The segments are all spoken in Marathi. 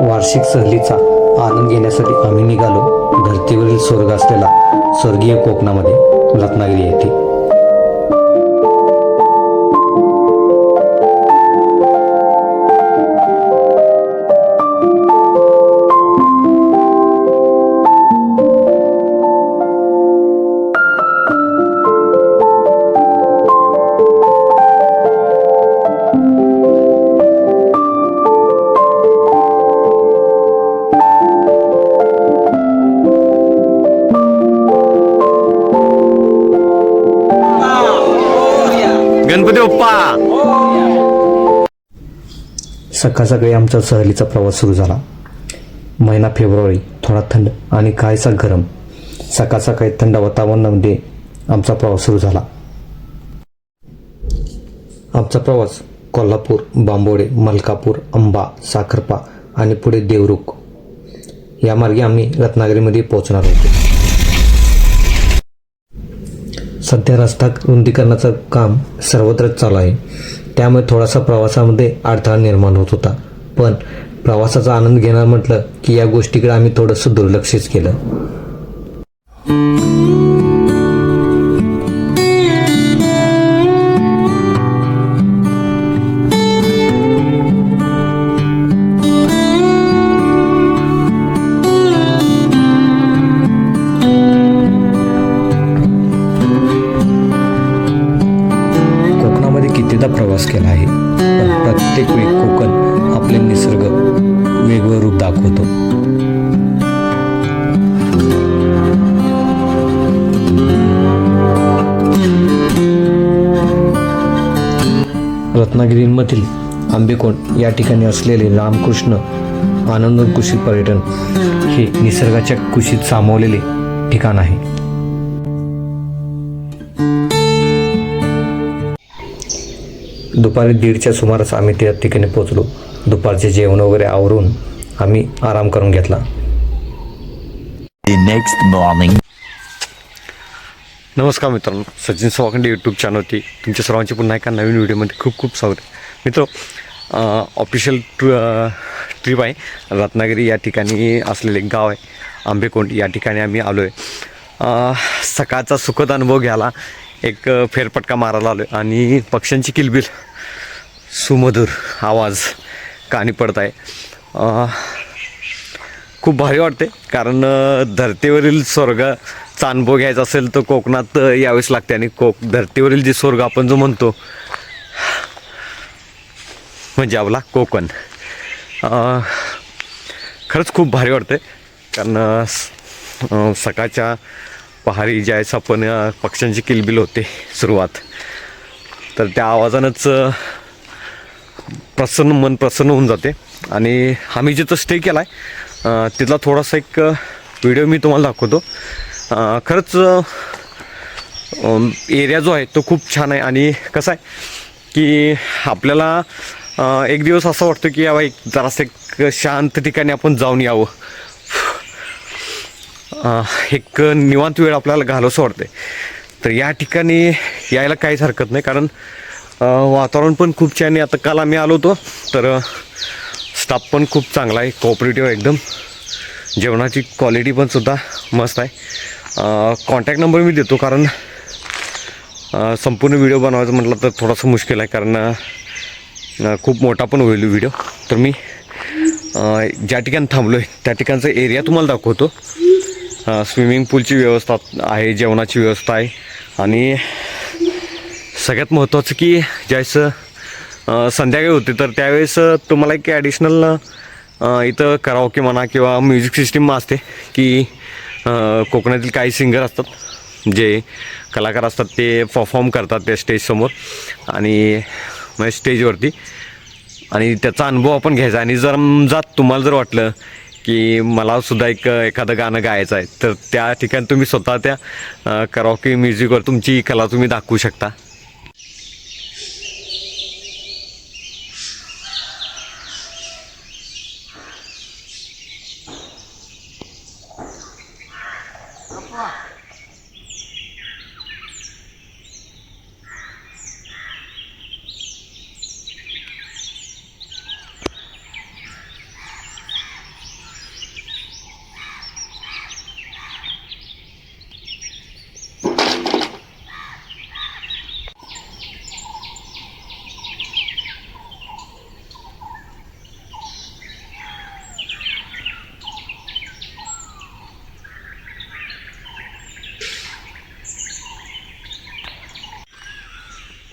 वार्षिक सहलीचा आनंद घेण्यासाठी आम्ही निघालो. धर्तीवरील स्वर्ग असलेला स्वर्गीय कोकणामध्ये रत्नागिरी येथे. गणपती बाप्पा सकाळ सकाळी आमचा सहलीचा प्रवास सुरू झाला. महिना फेब्रुवारी थोडा थंड आणि काहीसा गरम. सकाळ सकाळी थंड वातावरणामध्ये आमचा प्रवास सुरू झाला. आमचा प्रवास कोल्हापूर बांबोडे मलकापूर अंबा साखरपा आणि पुढे देवरुख. या मार्गे आम्ही रत्नागिरीमध्ये पोहोचणार होतो. सध्या रस्ता रुंदीकरणाचं काम सर्वत्रच चालू आहे. त्यामुळे थोडासा प्रवासामध्ये अडथळा निर्माण होत होता. पण प्रवासाचा आनंद घेणार म्हटलं की या गोष्टीकडे आम्ही थोडंसं दुर्लक्षच केलं. होतो. रत्नागिरीमधील आंबेकोंड या ठिकाणी असलेले रामकृष्ण आनंद कुशीत पर्यटन हे निसर्गाच्या कुशीत सामावलेले ठिकाण आहे. दुपारी दीडच्या सुमारास आम्ही त्या ठिकाणी पोचलो दुपारचे जेवण वगैरे आवरून आम्ही आराम करून घेतला. The next morning. नमस्कार मित्रांनो. सचिन सवाखंडे यूट्यूब चॅनलवरती तुमच्या सर्वांचे पुन्हा एका नवीन व्हिडिओमध्ये खूप खूप स्वागत. मित्र ऑफिशियल ट्र ट्रिप आहे. रत्नागिरी या ठिकाणी असलेले एक गाव आहे. आंबेकोंड या ठिकाणी आम्ही आलो आहे सकाळचा सुखद अनुभव घ्यायला एक अ, फेरफटका मारायला आलो आहे आणि पक्ष्यांची किलबिल. सुमधुर आवाज कानी पडत आहे खूप भारी वाटते कारण अ, धरतीवरील स्वर्गाचा घ्यायचा असेल तर कोकणात यावेच लागते आणि कोक धरतीवरील जे स्वर्ग आपण जो म्हणतो म्हणजे आपला कोकण. खरंच खूप भारी वाटते कारण सकाळच्या पहारी ज्यावेळेस आपण पक्ष्यांची किलबिल होते सुरुवात तर त्या आवाजानंच प्रसन्न मन प्रसन्न होऊन जाते. आणि आम्ही जिथं स्टे केला आहे तिथला थोडासा एक व्हिडिओ मी तुम्हाला दाखवतो. खरंच एरिया जो आहे तो खूप छान आहे आणि कसं आहे की आपल्याला एक दिवस असं वाटतं की यावं एक जरासं एक शांत ठिकाणी आपण जाऊन यावं. एक निवांत वेळ आपल्याला घालवसं वाटते तर या ठिकाणी यायला काहीच हरकत नाही कारण वातावरण पण खूप छान आहे. आता काल आम्ही आलो होतो तर स्टाफ पण खूप चांगला आहे कोऑपरेटिव्ह एकदम. जेवणाची क्वालिटी पण सुद्धा मस्त आहे. कॉन्टॅक्ट नंबर मी देतो कारण संपूर्ण व्हिडिओ बनवायचं म्हटलं तर थोडासा मुश्किल आहे कारण खूप मोठा पण होईल व्हिडिओ तर मी ज्या ठिकाणी थांबलो आहे त्या ठिकाणचा एरिया तुम्हाला दाखवतो. स्विमिंग पूलची व्यवस्था आहे जेवणाची व्यवस्था आहे. आणि सगळ्यात महत्त्वाचं की ज्यावेळेस संध्याकाळी होते तर त्यावेळेस तुम्हाला एक ॲडिशनल इथं कराओके म्हणा किंवा म्युझिक सिस्टीम असते की कोकणातील काही सिंगर असतात जे कलाकार असतात ते परफॉर्म करतात त्या स्टेजसमोर आणि म्हणजे स्टेजवरती आणि त्याचा अनुभव आपण घ्यायचा. आणि जर समजा तुम्हाला जर वाटलं की मला सुद्धा एक एखादं गाणं गायचं आहे तर त्या ठिकाणी तुम्ही स्वतः त्या कराओके म्युझिकवर तुमची कला तुम्ही दाखवू शकता.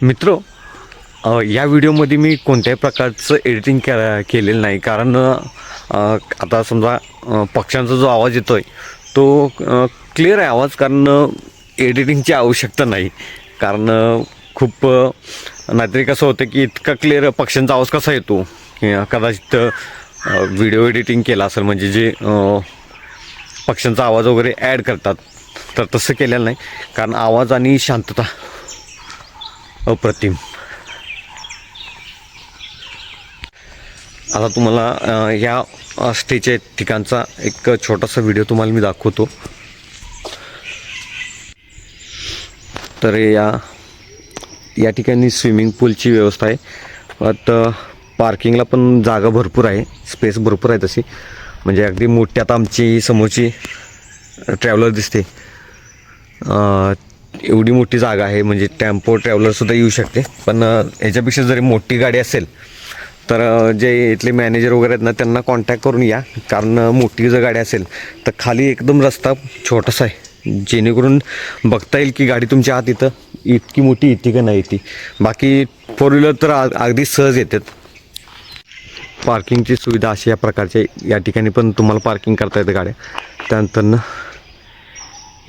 मित्र या व्हिडिओमध्ये मी कोणत्याही प्रकारचं एडिटिंग के केलेलं नाही. कारण आता समजा पक्ष्यांचा जो आवाज येतो आहे तो क्लिअर आहे आवाज. कारण एडिटिंगची आवश्यकता नाही. कारण खूप नाहीतरी कसं होतं की इतका क्लिअर पक्ष्यांचा आवाज कसा येतो? कदाचित व्हिडिओ एडिटिंग केला असेल म्हणजे जे पक्ष्यांचा आवाज वगैरे ॲड करतात तर तसं केलेलं नाही. कारण आवाज आणि शांतता. अप्रतिम. आता तुम्हाला या स्टेचे स्टेच्या ठिकाणचा एक छोटासा व्हिडिओ तुम्हाला मी दाखवतो. तर या या ठिकाणी स्विमिंग पूलची व्यवस्था आहे. तर पार्किंगला पण जागा भरपूर आहे स्पेस भरपूर आहे तशी. म्हणजे अगदी मोठ्यात आमची समोरची ट्रॅव्हलर दिसते. एवढी मोठी जागा आहे म्हणजे टेम्पो ट्रॅव्हलरसुद्धा येऊ शकते. पण ह्याच्यापेक्षा जरी मोठी गाडी असेल तर जे इथले मॅनेजर वगैरे आहेत ना त्यांना कॉन्टॅक्ट करून या. कारण मोठी जर गाडी असेल तर खाली एकदम रस्ता छोटासा आहे. जेणेकरून बघता येईल की गाडी तुमच्या आत इथं इतकी मोठी येते का नाही येते बाकी फोर व्हीलर तर अगदी सहज येतात. पार्किंगची सुविधा अशी या प्रकारची आहे. या ठिकाणी पण तुम्हाला पार्किंग करता येतं गाड्या. त्यानंतर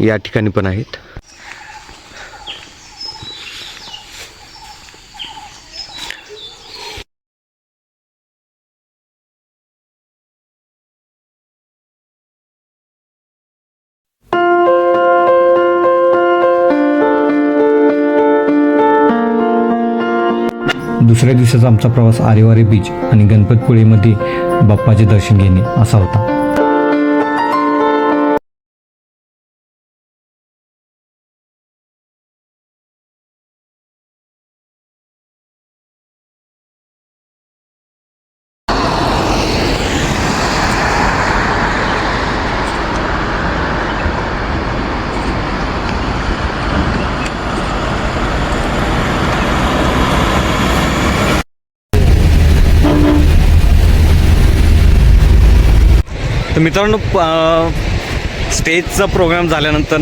या ठिकाणी पण आहेत. दुसऱ्या दिवसाचा आमचा प्रवास आरेवारे बीच आणि गणपतपुळेमध्ये बाप्पाचे दर्शन घेणे असा होता. तर मित्रांनो प- स्टेजचा प्रोग्राम झाल्यानंतर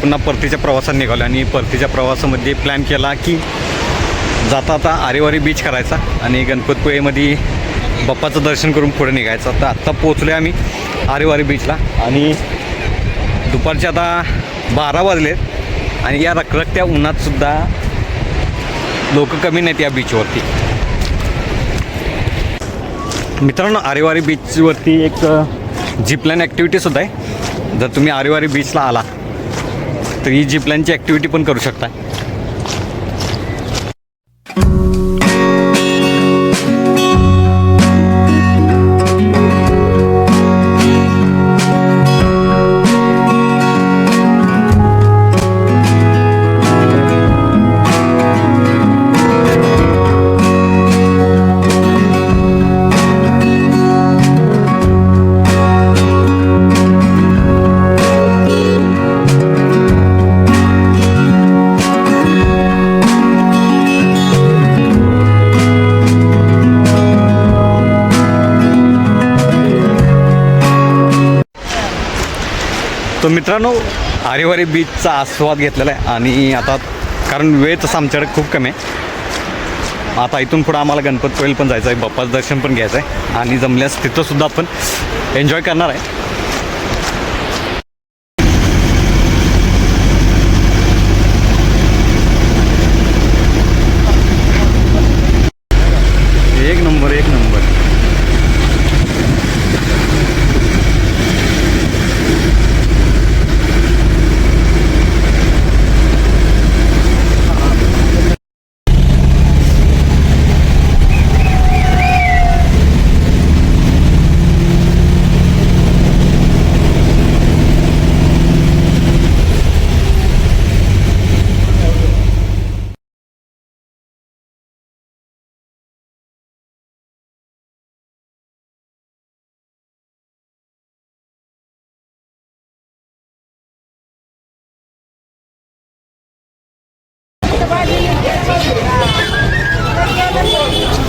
पुन्हा परतीच्या प्रवासात निघालो आणि परतीच्या प्रवासामध्ये प्लॅन केला की जाता आता आरेवारी बीच करायचा आणि गणपतपुळेमध्ये बाप्पाचं दर्शन करून पुढे निघायचं. तर आत्ता पोचलो आम्ही आरेवारी बीचला आणि दुपारचे आता बारा वाजलेत आणि या रखरखत्या उन्हातसुद्धा लोक कमी नाहीत या बीचवरती मित्रांनो आरेवारी बीचवरती एक जिपलाईन ॲक्टिव्हिटीसुद्धा आहे. जर तुम्ही आरेवारी बीचला आला तर ही जिपलाईनची ॲक्टिव्हिटी पण करू शकता. तर मित्रांनो आरेवारी बीचचा आस्वाद घेतलेला आहे आणि आता कारण वेळ तसा आमच्याकडे खूप कमी आहे. आता इथून पुढं आम्हाला गणपतपुळेला पण जायचं आहे बाप्पाचं दर्शन पण घ्यायचं आहे आणि जमल्यास तिथंसुद्धा आपण एन्जॉय करणार आहे. Thank you.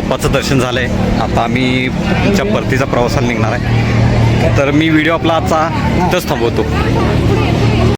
बाप्पाचं दर्शन झालं आहे आता आम्ही तुमच्या परतीचा प्रवासाला निघणार आहे. तर मी व्हिडिओ आपला आजचा इथंच थांबवतो.